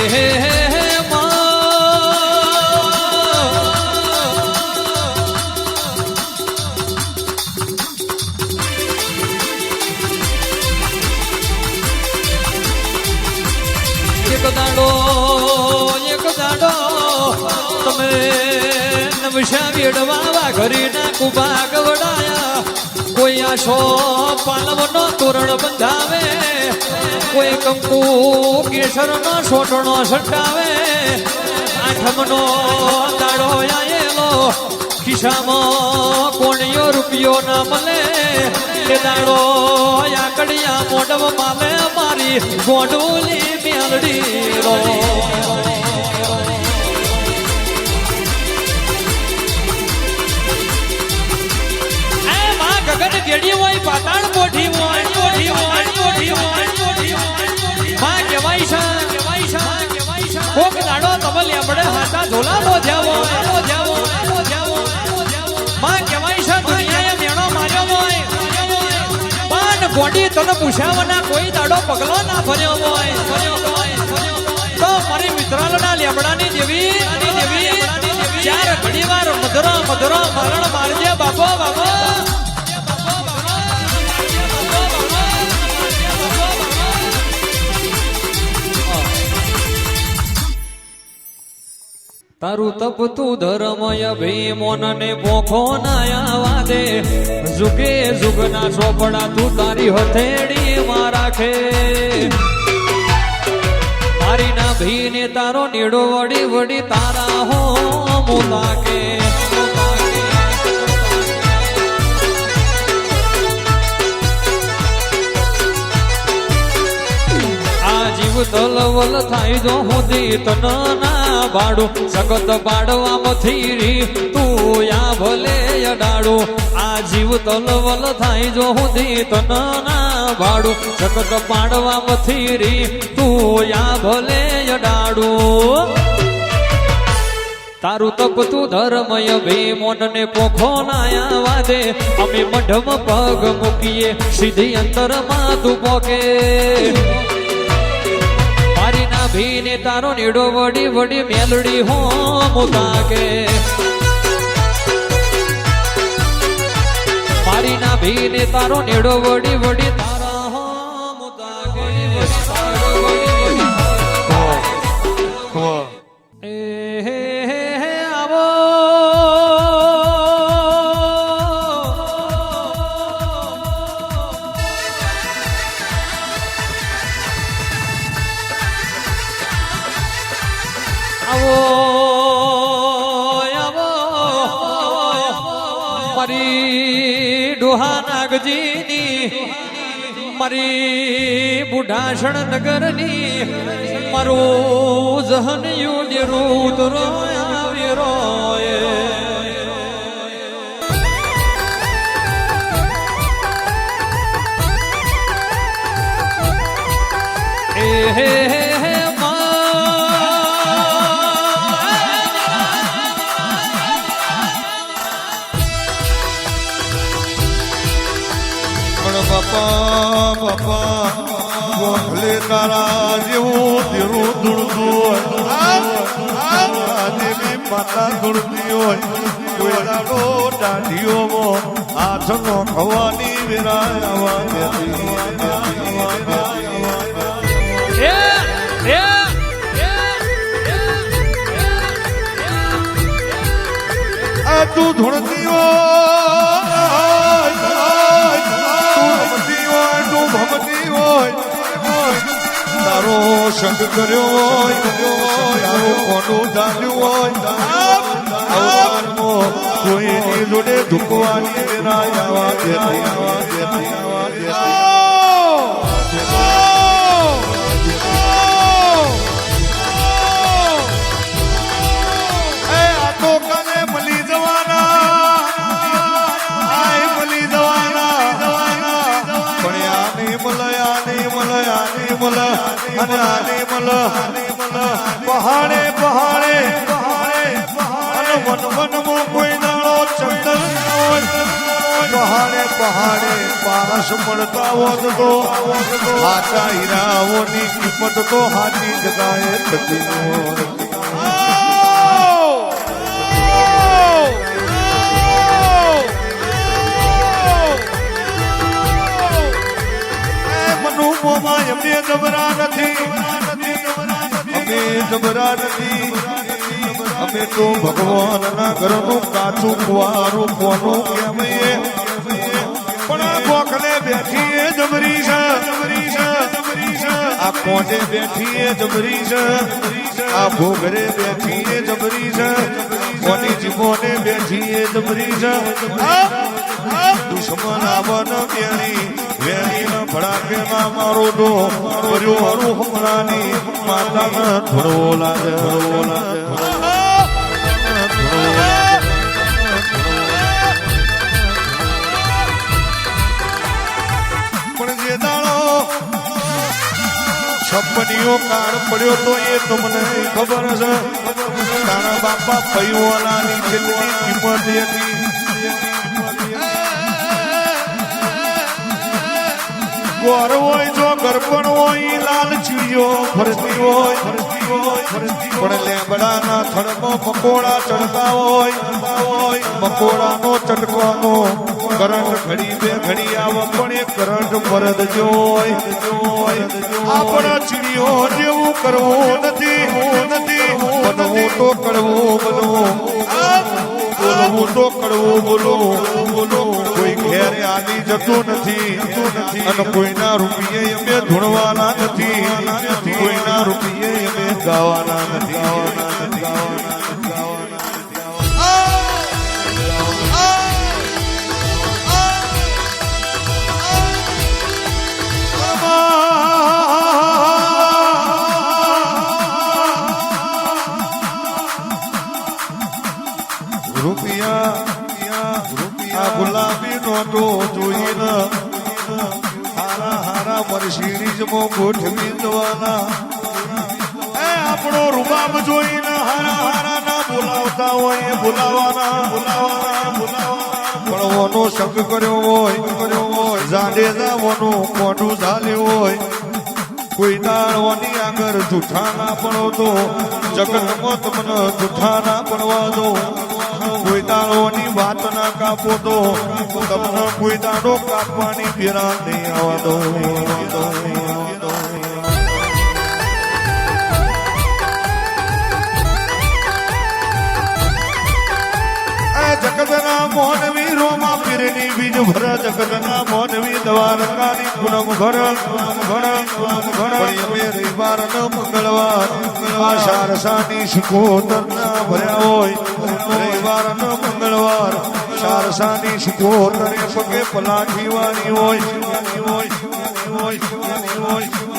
એક દાડો એક દાડો તમે નવશા વેડવા ઘરી ના કુભાગ વડાયા. કોઈ આશો પાલવનો તોરણ બંધાવે. કોઈ કંકુ કેસરનો સોટણો સટાવે આઠમનો દાડો આયેલો. કોણિયો રૂપિયો ના મળે એ દાડો આકડિયા મોડવ માલે મારી ગોડોલી મેલડી રો. ગોડી તને પૂછ્યાવના કોઈ દાડો પગલો ના ફર્યો હોય. તો મારી મિત્રાલના લેબડાની દેવી અને દેવી ચાર ઘણી વાર મધરો મધરો મરણ મારજે બાપો બાપો તારું તપતું ધર્મય ભીમોન ને ભોખો નાયા દે. જુગે જુગના ચોપડા તું તારી હથેળી માં રાખે. મારી ના ભીને તારો નીડો વડી વડી તારા હો મુતાકે આ જીવ તલવલ થાય જો હુદી તન ના બાડું સગત બાડવામાંથી રી તું યા ભલે અડાડો. આ જીવ તલવલ થાય જો હુદી તન ના ભાડું સગત બાડવામાંથી રી તું યા ભલે અડાડું. તારું તપ તું ધર્મય ભી ને પોખો નાયા વાદે, અમે મઢમ પગ મૂકીએ, સીધી અંતરમાં તું પોકે. ના ભીને તારો નીડો વડી વડી મેલડી હો મુતાકે. મારી ના ભીને તારો નીડો વડી વડી આવો આવો મરી ડોહા નાગજીની, મરી બુઢાસણ નગરની, મરો જહન યુજ આવી રોય હે હે. બાપા બાપા ગોખલે તારા જેવું તેરું ધૂળતું હોય દેવી માતા ધૂળતી હોય કોઈ દાડો હાથનો ખવાની વિરાય આવા તું ધૂળતી સંગ કર્યો હોય કોનું ધાર્યું હોય કોઈની જોડે ધૂકવાની વિરાય મલ, અને આને મલ પહાડે પહાડે અને વન વનમાં કોઈ દાણો ચંદન પહાડે પહાડે પારસ પડતા હોત તો હાચા હીરાઓની કિંમત તો હાચી જગાએ થતી હોત. એ મનુ મોમાં એમને જબરા નથી. અમે ગભરા નથી. અમે તો ભગવાનના ઘરનું કાચું કુવારું કોનું કહેવાય પણ આ ગોખલે બેઠી એ જબરી છે. આ કોને બેઠી એ જબરી છે? આ ભોગરે બેઠી એ જબરી છે. કોની જીવોને બેઠી એ જબરી છે દુશ્મન આવન બેણી વેણી ન ભડાકે માં મારો ડો કર્યો હરું હમણાની માતા ન લાગે. લાગે ધોળવો લાગે પડ્યો તો એ તમને ખબર છે. તારા બાપા પૈવાલાની કેટલી કિંમત હતી. ગોર હોય જો ગરપણ હોય, લાલ ચીડિયો, ફરતી હોય ફરતી હોય. ફરતી પણ લેબડાના થડમાં મકોડા ચડતા હોય હોય મકોડાનો ચટકાનો કરંટ ઘડી બે ઘડી આવ, પણ એ કરંટ મરદ જોય જોય. આપણા ચીડિયો જેવું કરવું નથી નથી. બનવું તો કરવું, બનવું. બોલવું તો કડવું બોલો બોલો કોઈ ઘેરે આની જતું નથી અને કોઈના રૂપિયે અમે ધૂણવાના નથી, કોઈના રૂપિયે અમે ગાવાના નથી. ગાવાના નથી ગાવાના જોઈને હારા હારા મર્સિડીઝમાં ગોઠવી દેવાના એ આપણો રૂબાબ જોઈને હારા હારા ના બોલાવતા હોય બોલાવાના બોલાવાના. પણ ઓનો કર્યો હોય કર્યો હોય જાડે જવાનું મોઢું ઝાલ્યું હોય. કોઈ દાળવાની આગળ જૂઠા ના પડો તો જગતમાં તમને જૂઠા ના પડવા દો કોઈ દાળોની વાત ના કાપો તો તમને કોઈ દાડો કાપવાની પીરા નહીં આવવા બીજ ભર જગતના મોનવી દ્વારકાની પૂનમ ભર ભર ભર. રવિવાર ન મંગળવાર, આ સારસાની શિકોતર ના ભર્યા હોય. રવિવાર ન મંગળવાર, સારસાની શિકોતર એ પગે પલાઠી વાળી હોય હોય હોય હોય.